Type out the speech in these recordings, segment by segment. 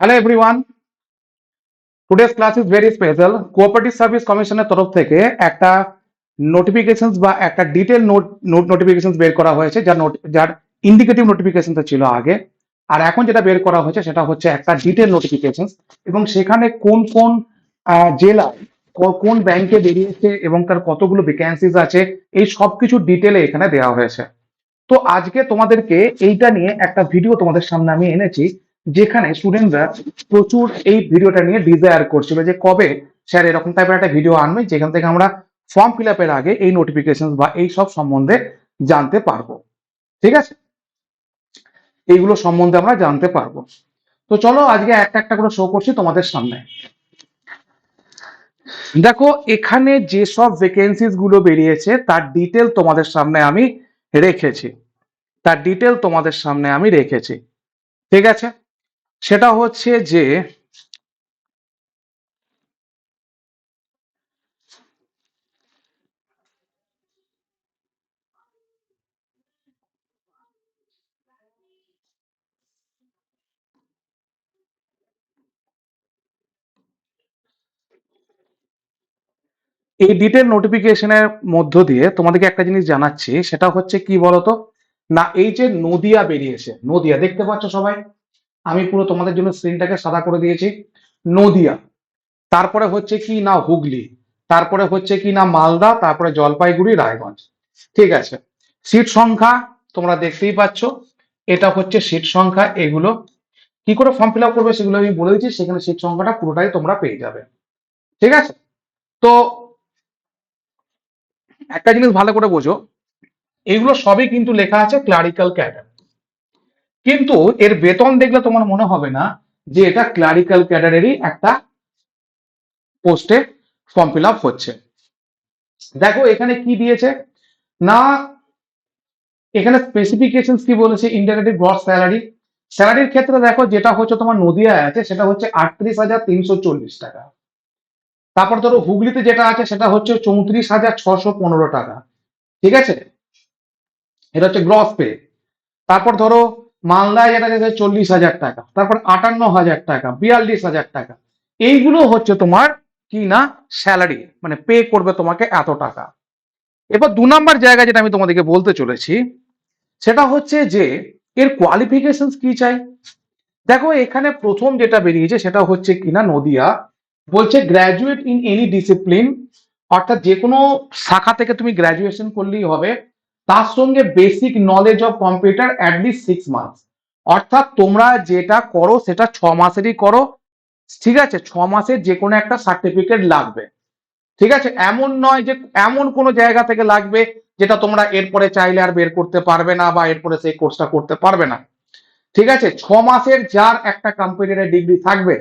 Hello everyone today's class is very special cooperative service কমিশনের তরফ থেকে একটা নোটিফিকেশন বা একটা ডিটেল নোট নোট নোটিফিকেশন বের করা হয়েছে, যার যার ইন্ডিকেটিভ নোটিফিকেশন ছিল আগে। আর এখন যেটা বের করা হয়েছে, সেটা হচ্ছে একটা ডিটেল নোটিফিকেশন এবং সেখানে কোন কোন জেলায় কোন ব্যাংকে বেরিয়েছে এবং তার কতগুলো ভ্যাকেন্সিজ আছে, এই সব কিছু ডিটেলে এখানে দেওয়া হয়েছে। তো আজকে তোমাদেরকে এইটা নিয়ে একটা ভিডিও তোমাদের সামনে আমি এনেছি যেখানে স্টুডেন্টরা প্রচুর এই ভিডিওটা নিয়ে ডিজায়ার করছিল যে কবে স্যার এরকম টাইপের একটা ভিডিও আনবে, যেখান থেকে আমরা ফর্ম ফিল আপের আগে এই নোটিফিকেশন বা এই সব সম্বন্ধে জানতে পারব। ঠিক আছে? এইগুলো সম্বন্ধে আমরা জানতে পারব। তো চলো আজকে একটা একটা করে শো করছি তোমাদের সামনে। দেখো, এখানে যেসব ভ্যাকেন্সিসগুলো বেরিয়েছে, তার ডিটেল তোমাদের সামনে আমি রেখেছি। তার ডিটেল তোমাদের সামনে আমি রেখেছি। ঠিক আছে? সেটা হচ্ছে যে এই ডিটেল নোটিফিকেশনের মধ্য দিয়ে তোমাদেরকে একটা জিনিস জানাচ্ছি, সেটা হচ্ছে কি বলতো? না, এই যে নদিয়া বেরিয়েছে, নদিয়া, দেখতে পাচ্ছ সবাই? আমি পুরো তোমাদের জন্য স্ক্রিনটাকে সাদা করে দিয়েছি। নদিয়া। তারপরে হচ্ছে কি না হুগলি। তারপরে হচ্ছে কি না মালদা। তারপরে জলপাইগুড়ি, রায়গঞ্জ। ঠিক আছে। সিট সংখ্যা তোমরা দেখতেই পাচ্ছ। এটা হচ্ছে সিট সংখ্যা। এগুলো কি করে ফর্ম ফিল করবে সেগুলো আমি বলে দিচ্ছি। সেখানে সিট সংখ্যাটা পুরোটাই তোমরা পেয়ে যাবে। ঠিক আছে? তো একটা জিনিস ভালো করে বোঝো। এগুলো সবই কিন্তু লেখা আছে ক্লারিক্যাল ক্যাডার কিন্তু এর বেতন দেখলে তোমার মনে হবে না যে এটা ক্লারিক্যাল ক্যাডারেরই একটা পোস্টে ফর্ম ফিল আপ হচ্ছে। দেখো এখানে কি দিয়েছে? না, এখানে স্পেসিফিকেশন কি বলেছে? ইন্টারনেটিভ গ্রস স্যালারি স্যালারির ক্ষেত্রে দেখো যেটা হচ্ছে তোমার নদিয়ায় আছে, সেটা হচ্ছে আটত্রিশ হাজার তিনশো চল্লিশ টাকা। তারপর ধরো হুগলিতে যেটা আছে, সেটা হচ্ছে চৌত্রিশ হাজার ছশো পনেরো টাকা। ঠিক আছে? এটা হচ্ছে গ্রস পে তারপর ধরো মালদায় যেটা আছে চল্লিশ হাজার টাকা, তারপর আটান্ন হাজার টাকা, বিয়াল্লিশ হাজার টাকা। এইগুলো হচ্ছে তোমার কি না স্যালারি মানে পে করবে তোমাকে এত টাকা। এবার দু নম্বর জায়গা যেটা আমি তোমাদেরকে বলতে চলেছি, সেটা হচ্ছে যে, এর কোয়ালিফিকেশন কি চাই? দেখো, এখানে প্রথম যেটা বেরিয়েছে সেটা হচ্ছে কিনা নদিয়া। বলছে গ্র্যাজুয়েট ইন এনি ডিসিপ্লিন অর্থাৎ যে কোনো শাখা থেকে তুমি গ্র্যাজুয়েশন করলেই হবে। তার সঙ্গে basic knowledge of computer at least six months অর্থাৎ তোমরা যেটা করো, সেটা ছ মাসেরই করো। ঠিক আছে? ছ মাসের যে কোনো একটা সার্টিফিকেট লাগবে। ঠিক আছে? এমন নয় যে, এমন কোনো জায়গা থেকে লাগবে যেটা তোমরা এরপরে চাইলে আর বের করতে পারবে না বা এরপরে সেই কোর্সটা করতে পারবে না। ঠিক আছে? ছ মাসের যার একটা কম্পিউটারের ডিগ্রি থাকবে,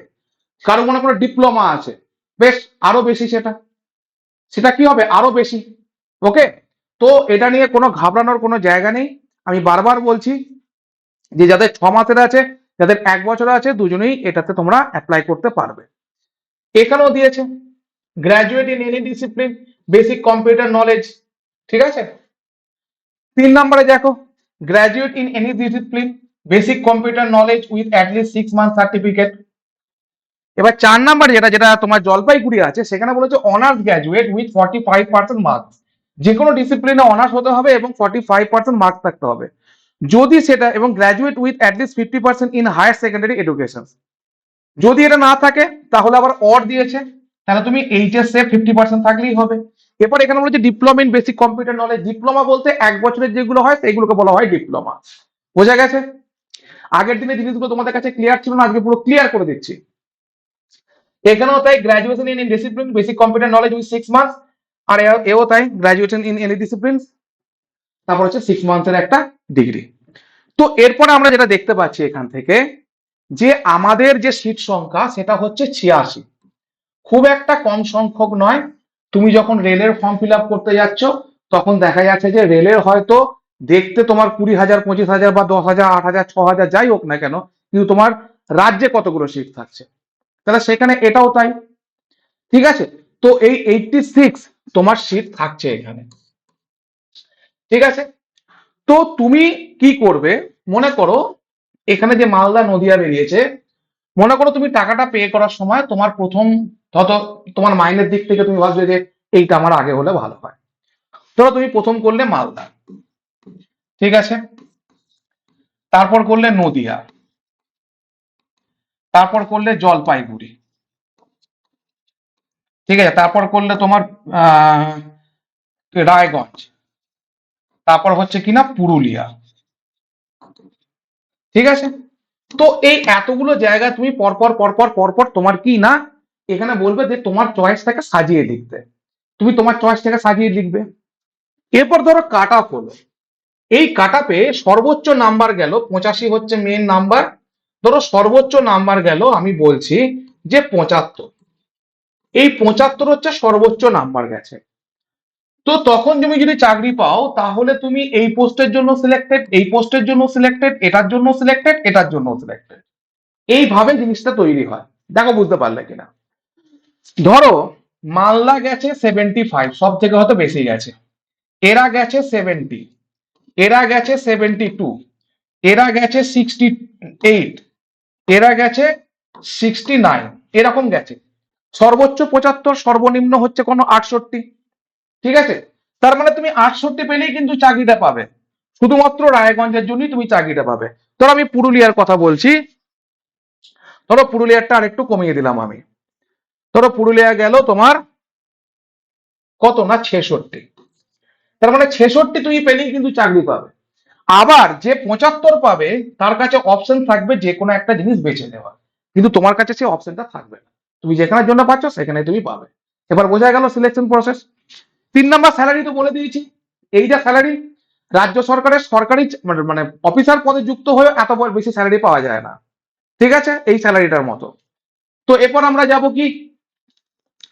কারও মনে কোনো ডিপ্লোমা আছে, বেশ, আরও বেশি সেটা। সেটা কি হবে? আরও বেশি। ওকে তো এটা নিয়ে কোনো ঘাবড়ানোর কোনো জায়গা নেই। আমি বারবার বলছি যে যাদের ছ মাসের আছে, যাদের এক বছর আছে, দুজনেই এটাতে তোমরা অ্যাপ্লাই করতে পারবে। এখানেও দিয়েছে। Graduate in any discipline basic computer knowledge ঠিক আছে? তিন নম্বরে দেখো graduate in any discipline basic computer knowledge with at least six month certificate এবার চার নাম্বার যেটা যেটা তোমার জলপাইগুড়ি আছে, সেখানে বলেছে honours graduate with forty five percent marks যে কোনো ডিসিপ্লিনে অনার্স হতে হবে এবং ফর্টি ফাইভ পার্সেন্ট মার্কস থাকতে হবে। যদি সেটা, এবং graduate with at least fifty percent in higher secondary education যদি এটা না থাকে, তাহলে আবার অর দিয়েছে, তাহলে তুমি এইচএস এ ফিফটি পার্সেন্ট থাকলেই হবে। এরপর এখানে বলেছে diploma in basic computer knowledge diploma বলতে এক বছরের যেগুলো হয়, সেইগুলোকে বলা হয় ডিপ্লোমা বোঝা গেছে? আগের দিনে জিনিসগুলো তোমাদের কাছে ক্লিয়ার ছিল না, আজকে পুরো ক্লিয়ার করে দিচ্ছি। এখানেও তাই graduation in discipline basic computer knowledge with six months আর এও তাই গ্রাজুয়েশন ইন এনি ডিসিপ্লিন তারপর হচ্ছে সিক্স মান্থের একটা ডিগ্রি তো এরপরে আমরা যেটা দেখতে পাচ্ছি এখান থেকে, যে আমাদের যে সিট সংখ্যা, সেটা হচ্ছে ছিয়াশি। খুব একটা কম সংখ্যক নয়। তুমি যখন রেলের ফর্ম ফিল করতে যাচ্ছ, তখন দেখা যাচ্ছে যে রেলের হয়তো দেখতে তোমার কুড়ি হাজার, পঁচিশ হাজার বা দশ হাজার, আট হাজার, ছ হাজার, যাই হোক না কেন, কিন্তু তোমার রাজ্যে কতগুলো সিট থাকছে। তাহলে সেখানে এটাও তাই। ঠিক আছে? তো এই এইটটি সিক্স তোমার সিট থাকছে এখানে। ঠিক আছে? তো তুমি কি করবে? মনে করো এখানে যে মালদা নদিয়া বেরিয়েছে, মনে করো তুমি টাকাটা পে করার সময় তোমার প্রথম হয়তো তোমার মাইনের দিক থেকে তুমি ভাবছ যে এইটা আমার আগে হলে ভালো হয়। ধরো তুমি প্রথম করলে মালদা। ঠিক আছে? তারপর করলে নদিয়া। তারপর করলে জলপাইগুড়ি। ঠিক আছে? তারপর করলে তোমার রায়গঞ্জ। তারপর হচ্ছে কিনা পুরুলিয়া। ঠিক আছে? তো এই এতগুলো জায়গা তুমি পরপর পরপর পরপর তোমার কি না এখানে বলবে যে তোমার চয়েসটাকে সাজিয়ে লিখতে তুমি তোমার চয়েসটাকে সাজিয়ে লিখবে। এরপর ধরো কাট অফ হলো। এই কাট আপে সর্বোচ্চ নাম্বার গেল, পঁচাশি হচ্ছে মেন নাম্বার ধরো সর্বোচ্চ নাম্বার গেল, আমি বলছি যে পঁচাত্তর। এই পঁচাত্তর হচ্ছে সর্বোচ্চ নাম্বার গেছে। তো তখন তুমি যদি চাকরি পাও, তাহলে তুমি এই পোস্টের জন্য সিলেক্টেড এই পোস্টের জন্য সিলেক্টেড এটার জন্য সিলেক্টেড এটার জন্য সিলেক্টেড এইভাবে জিনিসটা তৈরি হয়। দেখো, বুঝতে পারলে কিনা? ধরো, মালদা গেছে সেভেন্টি ফাইভ সব থেকে হয়তো বেশি গেছে। এরা গেছে সেভেন্টি এরা গেছে সেভেন্টি টু এরা গেছে সিক্সটি এইট এরা গেছে সিক্সটি নাইন এরকম গেছে। সর্বোচ্চ পঁচাত্তর, সর্বনিম্ন হচ্ছে কোনো আটষট্টি। ঠিক আছে? তার মানে তুমি আটষট্টি পেলেই কিন্তু চাকরিটা পাবে। শুধুমাত্র রায়গঞ্জের জন্যই তুমি চাকরিটা পাবে। ধরো আমি পুরুলিয়ার কথা বলছি। ধরো পুরুলিয়ারটা আরেকটু কমিয়ে দিলাম আমি। ধরো পুরুলিয়া গেল তোমার কত না ছেষট্টি। তার মানে ছেষট্টি তুমি পেলেই কিন্তু চাকরি পাবে। আবার যে পঁচাত্তর পাবে, তার কাছে অপশন থাকবে যে কোনো একটা জিনিস বেছে নেওয়া কিন্তু তোমার কাছে সেই অপশনটা থাকবে না। তুমি যেখানের জন্য পাচ্ছ সেখানে তুমি পাবে। এবার বোঝা গেল সিলেকশন প্রসেস তিন নাম্বার স্যালারি তো বলে দিয়েছি। এইটা স্যালারি রাজ্য সরকারের সরকারি মানে- মানে অফিসার পদে যুক্ত হয়ে এত বেশি স্যালারি পাওয়া যায় না। ঠিক আছে? এই স্যালারিটার মতো। তো এরপর আমরা যাব কি?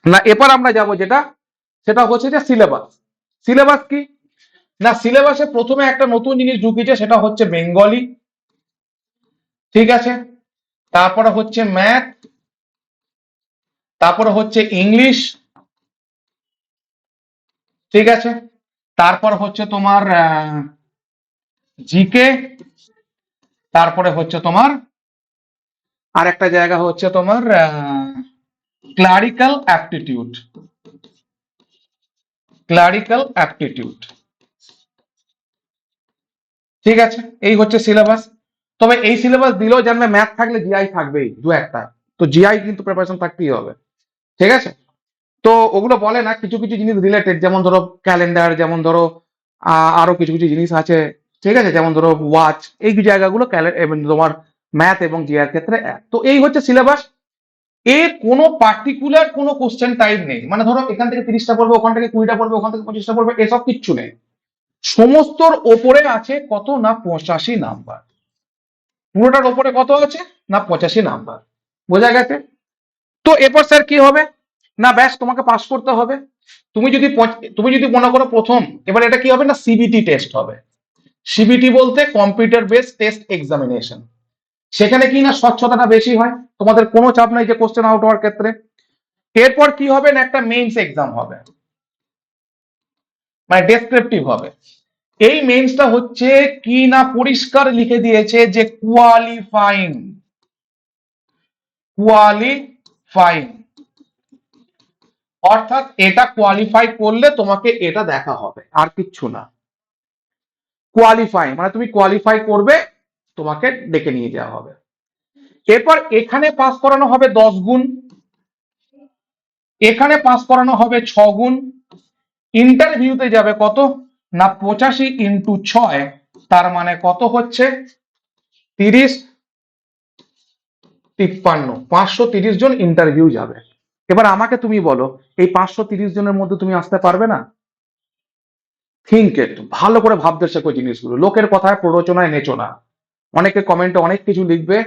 না, এরপর আমরা যাব যেটা, সেটা হচ্ছে যে সিলেবাস সিলেবাস কি? না সিলেবাসে প্রথমে একটা নতুন জিনিস ঢুকিয়েছে সেটা হচ্ছে বেঙ্গলি ঠিক আছে? তারপরে হচ্ছে ম্যাথ তারপরে হচ্ছে ইংলিশ। ঠিক আছে? তারপর হচ্ছে তোমার জিকে। তারপরে হচ্ছে তোমার আর একটা জায়গা হচ্ছে তোমার ক্লারিক্যাল অ্যাপটিটিউড। Clerical aptitude. ঠিক আছে? এই হচ্ছে সিলেবাস। তবে এই সিলেবাস দিলেও জানবে, ম্যাথ থাকলে জিআই থাকবেই, দু একটা। তো জিআই কিন্তু প্রিপারেশন থাকতেই হবে। ঠিক আছে? তো ওগুলো বলে না, কিছু কিছু জিনিস রিলেটেড যেমন ধরো ক্যালেন্ডার যেমন ধরো আরও কিছু কিছু জিনিস আছে, ঠিক আছে? যেমন ধরো ওয়াচ এই জায়গাগুলো তোমার ম্যাথ এবং জিআর ক্ষেত্রে তো এই হচ্ছে সিলেবাস এ কোনো পার্টিকুলার কোনো কোশ্চেন টাইপ নেই। মানে ধরো এখান থেকে তিরিশটা পড়বে, ওখান থেকে কুড়িটা পড়বে, ওখান থেকে পঁচিশটা পড়বে, এসব কিচ্ছু নেই। সমস্তর ওপরে আছে কত না পঁচাশি নাম্বার। পুরোটার ওপরে কত আছে? না পঁচাশি নাম্বার। বোঝা গেছে? তো এরপর স্যার কি হবে? না, ব্যাস, তোমাকে পাস করতে হবে। তুমি যদি তুমি যদি মনে করো প্রথম, এবার এটা কি হবে না? সিবিটি টেস্ট হবে। সিবিটি বলতে কম্পিউটার বেস টেস্ট এক্সামিনেশন সেখানে কি না স্বচ্ছতাটা বেশি হয়? তোমাদের কোনো চাপ নাই যে কোশ্চেন আউট হওয়ার ক্ষেত্রে। এরপর কি হবে না? একটা মেইনস এক্সাম হবে। মানে ডেসক্রিপটিভ হবে। এই মেইনসটা হচ্ছে কি না পরিষ্কার লিখে দিয়েছে যে কোয়ালিফাইং কোয়ালিফাইং অর্থাৎ এটা কোয়ালিফাই করলে তোমাকে এটা দেখা হবে। আর কিচ্ছু না। কোয়ালিফাই মানে তুমি কোয়ালিফাই করবে, তোমাকে ডেকে নিয়ে যাওয়া হবে। এরপর এখানে পাস করানো হবে দশ গুণ। এখানে পাস করানো হবে ছ গুণ। ইন্টারভিউতে যাবে কত? না, পঁচাশি ইন্টু ছয়, তার মানে কত হচ্ছে? তিরিশ তিপ্পান্ন। পাঁচশো তিরিশ জন ইন্টারভিউ যাবে। এবার আমাকে তুমি বলো, এই পাঁচশো তিরিশ জনের মধ্যে তুমি আসতে পারবে না? থিঙ্ক ইট ভালো করে ভাবতে শেখো জিনিসগুলো। লোকের কথায় প্ররোচনায় নেচো না। অনেকে কমেন্টে অনেক কিছু লিখবে,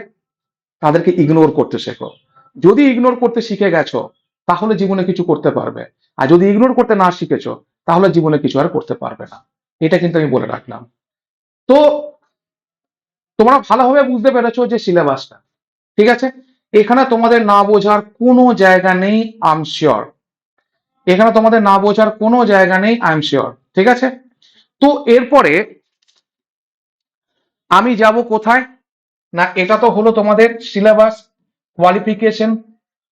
তাদেরকে ইগনোর করতে শেখো। যদি ইগনোর করতে শিখে গেছো, তাহলে জীবনে কিছু করতে পারবে। আর যদি ইগনোর করতে না শিখেছো, তাহলে জীবনে কিছু আর করতে পারবে না। এটা কিন্তু আমি বলে রাখলাম। তো তোমরা ভালোভাবে বুঝতে পেরেছ যে সিলেবাসটা ঠিক আছে? এখানে তোমাদের না বোঝার কোনো জায়গা নেই আই এম শিওর এখানে তোমাদের না বোঝার কোনো জায়গা নেই আই এম শিওর ঠিক আছে? তো এরপরে আমি যাব কোথায়? না, এটা তো হলো তোমাদের সিলেবাস কোয়ালিফিকেশন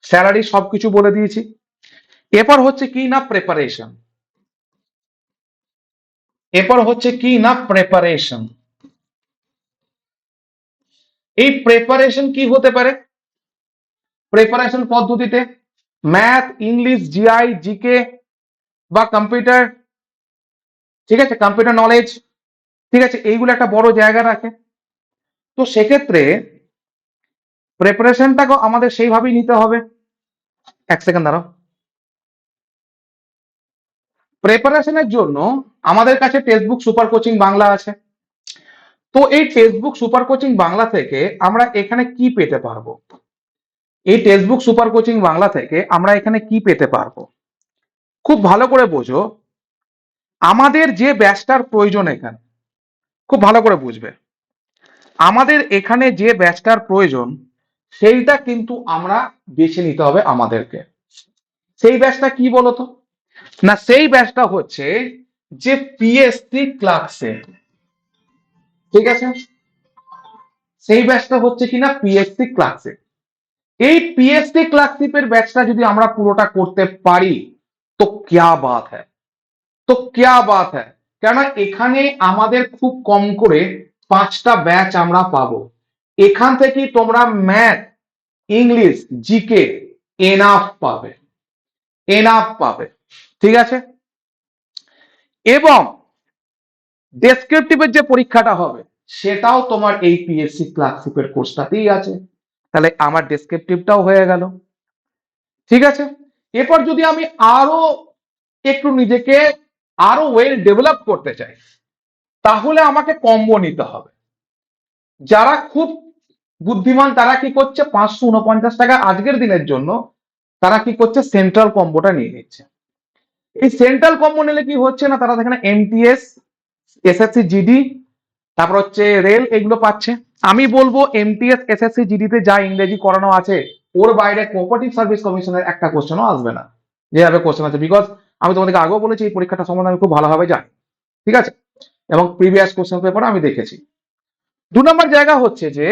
স্যালারি সবকিছু বলে দিয়েছি। এরপর হচ্ছে কি না প্রেপারেশন এরপর হচ্ছে কি না প্রেপারেশন এই প্রেপারেশন কি হতে পারে? প্রেপারেশন পদ্ধতিতে ম্যাথ ইংলিশ জিআই জিকে বা কম্পিউটার ঠিক আছে? কম্পিউটার নলেজ ঠিক আছে? এইগুলো একটা বড় জায়গা রাখে। তো সেক্ষেত্রে প্রেপারেশনটাকে আমাদের সেইভাবেই নিতে হবে। এক সেকেন্ড দাঁড়াও। প্রেপারেশনের জন্য আমাদের কাছে টেক্সটবুক সুপার কোচিং বাংলা আছে। তো এই টেক্সটবুক সুপার কোচিং বাংলা থেকে আমরা এখানে কি পেতে পারব? এই টেক্সটবুক সুপার কোচিং বাংলা থেকে আমরা এখানে কি পেতে পারব? খুব ভালো করে বোঝো। আমাদের যে ব্যাচটার প্রয়োজন এখানে, খুব ভালো করে বুঝবে। আমাদের এখানে যে ব্যাচটার প্রয়োজন, সেইটা কিন্তু আমরা বেছে নিতে হবে আমাদেরকে। সেই ব্যাচটা কি বলতো? না, সেই ব্যাচটা হচ্ছে যে পিএসসি ক্লাসে ঠিক আছে? সেই ব্যাচটা হচ্ছে কিনা পিএসসি ক্লাসে এই পিএসসি ক্লাসশিপের ব্যাচটা যদি আমরা পুরোটা করতে পারি, তো ক্যা বাত হ্যায়? তো ক্যা বাত হ্যায়? কেননা এখানে আমাদের খুব কম করে পাঁচটা ব্যাচ আমরা পাবো। এখান থেকে তোমরা ম্যাথ ইংলিশ জিকে এনাফ পাবে। এনাফ পাবে। ঠিক আছে? এবং ডেসক্রিপটিভের যে পরীক্ষাটা হবে, সেটাও তোমার এই পিএসসি ক্লাসশিপের কোর্সটাতেই আছে। তাহলে আমার ডেসক্রিপটিভটাও হয়ে গেল। ঠিক আছে? এরপর যদি আমি আরও একটু নিজেকে আরও ওয়েল ডেভেলপ করতে চাই, তাহলে আমাকে কম্বো নিতে হবে। যারা খুব বুদ্ধিমান, তারা কি করছে? পাঁচশো উনপঞ্চাশ টাকা আজকের দিনের জন্য তারা কি করছে? সেন্ট্রাল কম্বোটা নিয়ে নিচ্ছে। এই সেন্ট্রাল কম্বো নিলে কি হচ্ছে না? তারা এখানে এমটিএস এসএসসি জিডি তারপর হচ্ছে রেল এগুলো পাচ্ছে। আমি বলব এমটিএস এসএসসি জিডিতে যা ইংরেজি করানো আছে, ওর বাইরে কোঅপারেটিভ সার্ভিস কমিশনের একটা কোশ্চেনও আসবে না যেভাবে কোশ্চেন আছে। বিকজ আমি তোমাদেরকে আগেও বলেছি, এই পরীক্ষাটা সম্বন্ধে আমি খুব ভালোভাবে জানি। ঠিক আছে? এবং প্রিভিয়াস কোশ্চেন পেপার আমি দেখেছি। দু নম্বর জায়গা হচ্ছে যে,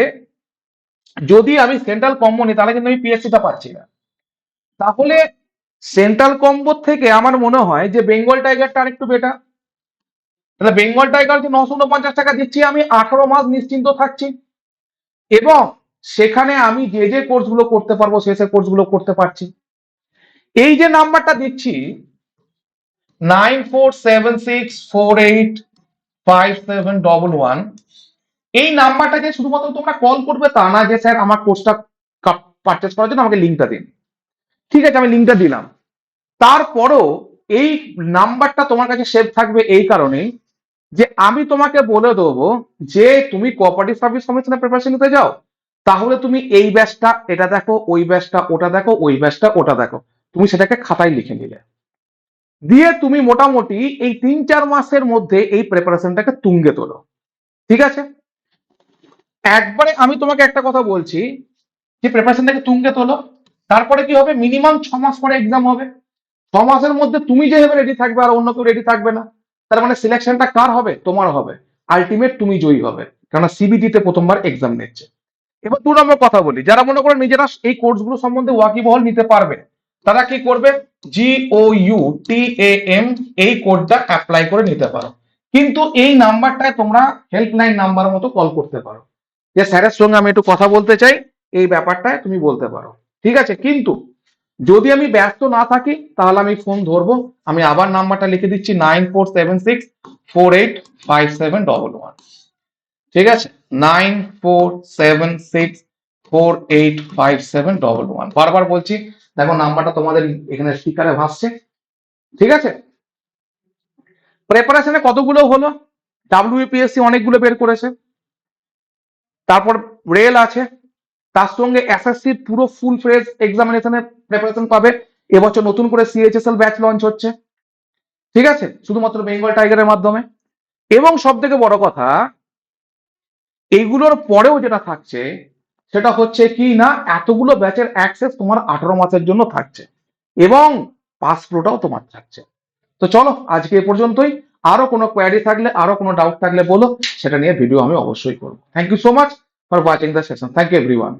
যদি আমি সেন্ট্রাল কম্বো নিই, তাহলে কিন্তু আমি পিএসসিটা পাচ্ছি না। তাহলে সেন্ট্রাল কম্বো থেকে আমার মনে হয় যে বেঙ্গল টাইগারটা আরেকটু বেটার তাহলে বেঙ্গল টাইগার যে নশো উনপঞ্চাশ টাকা দিচ্ছি আমি, আঠারো মাস নিশ্চিন্ত থাকছি। এবং সেখানে আমি যে যে কোর্সগুলো করতে পারব, সে সে কোর্সগুলো করতে পারছি। এই যে নাম্বারটা দিচ্ছি nine four seven six four eight five seven double one এই নাম্বারটা যে শুধুমাত্র তোমরা কল করবে তা না, যে স্যার আমার কোর্সটা পারচেস করার জন্য আমাকে লিঙ্কটা দিন। ঠিক আছে, আমি লিঙ্কটা দিলাম। তারপরও এই নাম্বারটা তোমার কাছে সেভ থাকবে এই কারণেই যে আমি তোমাকে বলে দেবো যে তুমি কোঅপারেটিভ সার্ভিস কমিশনের প্রিপারেশন নিতে যাও, তাহলে তুমি এই ব্যাচটা এটা দেখো, ওই ব্যাচটা ওটা দেখো, ওই ব্যাচটা ওটা দেখো। তুমি সেটাকে খাতায় লিখে নিলে। দিয়ে তুমি মোটামুটি এই তিন চার মাসের মধ্যে এই প্রিপারেশনটাকে তুঙ্গে তোলো। ঠিক আছে? একবারে আমি তোমাকে একটা কথা বলছি, যে প্রিপারেশনটাকে তুঙ্গে তোলো, তারপরে কি হবে? মিনিমাম ছ মাস পরে এক্সাম হবে। ছ মাসের মধ্যে তুমি যেভাবে রেডি থাকবে আর অন্য কেউ রেডি থাকবে না। তার মানে সিলেকশনটা কার হবে? তোমার হবে। আলটিমেট তুমি জয়ী হবে। কেননা সিবিটিতে প্রথমবার এক্সাম নিচ্ছে। এবার দু নম্বর কথা বলি। যারা মনে করে নিজেরা এই কোর্সগুলো সম্বন্ধে ওয়াকিবহল নিতে পারবে, তারা কি করবে? জি ও ইউ টি এ এম এই কোডটা অ্যাপ্লাই করে নিতে পারো। কিন্তু এই নাম্বারটায় তোমরা হেল্পলাইন নাম্বার মতো কল করতে পারো। যে স্যারের সঙ্গে আমি একটু কথা বলতে চাই, এই ব্যাপারটায় তুমি বলতে পারো। ঠিক আছে? কিন্তু যদি আমি ব্যস্ত না থাকি, তাহলে আমি ফোন ধরবো। আমি আবার নাম্বারটা লিখে দিচ্ছি nine four seven six four eight five seven double one ঠিক আছে? Nine four seven six four eight five seven double one বারবার বলছি, দেখো নাম্বারটা তোমাদের এখানে স্পিকারে ভাসছে। ঠিক আছে? প্রেপারেশনে কতগুলো হলো? ডাব্লিউপিএসসি অনেকগুলো বের করেছে। তারপর রেল আছে। তার সঙ্গে এসএসসির পুরো ফুল ফ্রেজ এক্সামিনেশনের প্রিপারেশন পাবে। এবছর নতুন করে সিএইচএসএল ব্যাচ লঞ্চ হচ্ছে। ঠিক আছে? শুধুমাত্র বেঙ্গল টাইগারের মাধ্যমে। এবং সব থেকে বড় কথা, এইগুলোর পরেও যেটা থাকছে, সেটা হচ্ছে কি না, এতগুলো ব্যাচের অ্যাক্সেস তোমার আঠারো মাসের জন্য থাকছে। এবং পাস প্রোটাও তোমার থাকছে। তো চলো, আজকে এ পর্যন্তই। আরও কোনো কোয়ারি থাকলে, আরও কোনো ডাউট থাকলে বলো, সেটা নিয়ে ভিডিও আমি অবশ্যই করব। Thank you so much for watching the session thank you everyone